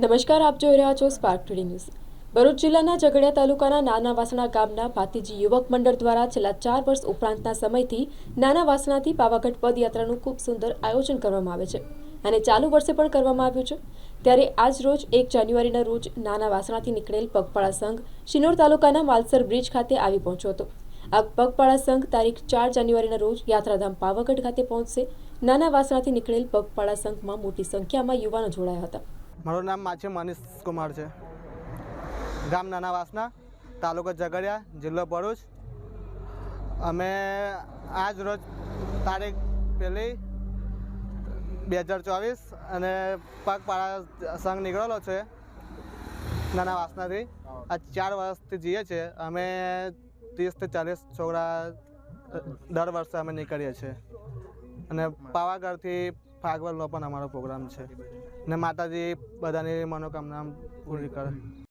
નમસ્કાર, આપ જોઈ રહ્યા છો સ્પાર્ક ટુડે ન્યૂઝ ભરૂચ જિલ્લાના ઝઘડિયા તાલુકાના નાના વાસણા ગામના ભાતીજી યુવક મંડળ દ્વારા છેલ્લા ચાર વર્ષ ઉપરાંતના સમયથી નાના વાસણાથી પાવાગઢ પદયાત્રાનું ખૂબ સુંદર આયોજન કરવામાં આવે છે અને ચાલુ વર્ષે પણ કરવામાં આવ્યું છે. ત્યારે આજ રોજ એક જાન્યુઆરીના રોજ નાના વાસણાથી નીકળેલ પગપાળા સંઘ શિનોર તાલુકાના માલસર બ્રિજ ખાતે આવી પહોંચ્યો હતો. આ પગપાળા સંઘ તારીખ ચાર જાન્યુઆરીના રોજ યાત્રાધામ પાવાગઢ ખાતે પહોંચશે. નાના વાસણાથી નીકળેલ પગપાળા સંઘમાં મોટી સંખ્યામાં યુવાનો જોડાયા હતા. મારું નામ માછી મનીષ કુમાર છે. ગામ નાના વાસના તાલુકો ઝઘડિયા, જિલ્લો ભરૂચ. અમે આજ રોજ તારીખ પહેલી બે હજાર ચોવીસ અને પગપાળા સંઘ નીકળેલો છે નાના વાસનાથી આ ચાર વર્ષથી જઈએ છીએ અમે ત્રીસથી ચાલીસ છોકરા દર વર્ષે અમે નીકળીએ છીએ. અને પાવાગઢથી ફાગવલનો પણ અમારો પ્રોગ્રામ છે. ને માતાજી બધાની મનોકામના પૂરી કરે.